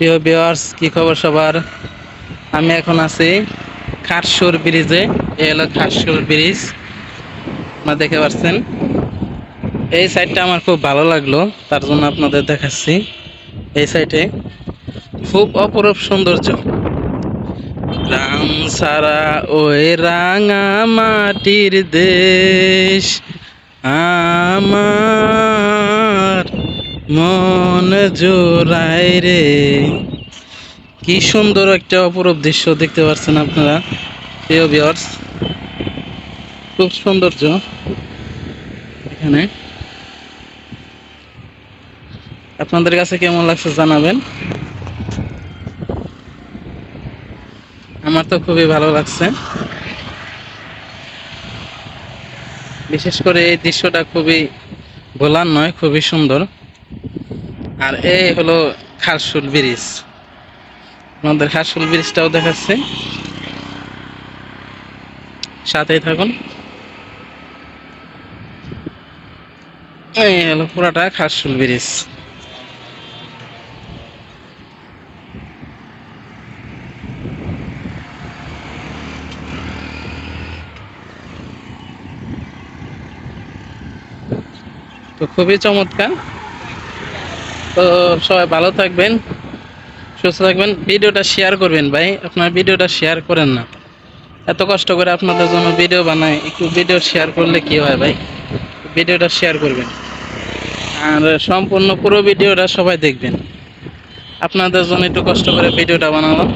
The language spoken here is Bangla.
প্রিয় ভিউয়ার্স কি খবর সবার? আমি এখন আছি খারসুর ব্রিজে। এ হলো খারসুর ব্রিজ। আপনারা দেখতে পাচ্ছেন এই সাইডটা আমার খুব ভালো লাগল, তার জন্য আপনাদের দেখাচ্ছি। এই সাইডে খুব অপরূপ সৌন্দর্য। রাম সারা ওই রাঙা মাটির দেশ। আমার মন জোড়াই রে। কি সুন্দর একটা অপরূপ দৃশ্য দেখতে পাচ্ছেন আপনারা, প্রিয় ভিউয়ার্স খুব সৌন্দর্য এখানে। আপনাদের কাছে কেমন লাগছে জানাবেন। আমার তো খুবই ভালো লাগছে। বিশেষ করে এই দৃশ্যটা খুবই ভোলার নয়, খুবই সুন্দর। আর এই হলো খারসুল ব্রিজ। আমাদের খারসুল ব্রিজটাও দেখাচ্ছে। সাথেই থাকুন। এই হলো পুরাটা খারসুল ব্রিজ। তো খুবই চমৎকার। তো সবাই ভালো থাকবেন, সুস্থ থাকবেন। ভিডিওটা শেয়ার করবেন ভাই, আপনার ভিডিওটা শেয়ার করেন না। এত কষ্ট করে আপনাদের জন্য ভিডিও বানাই, একটু ভিডিও শেয়ার করলে কি হয় ভাই? ভিডিওটা শেয়ার করবেন। আর সম্পূর্ণ পুরো ভিডিওটা সবাই দেখবেন। আপনাদের জন্য একটু কষ্ট করে ভিডিওটা বানালাম।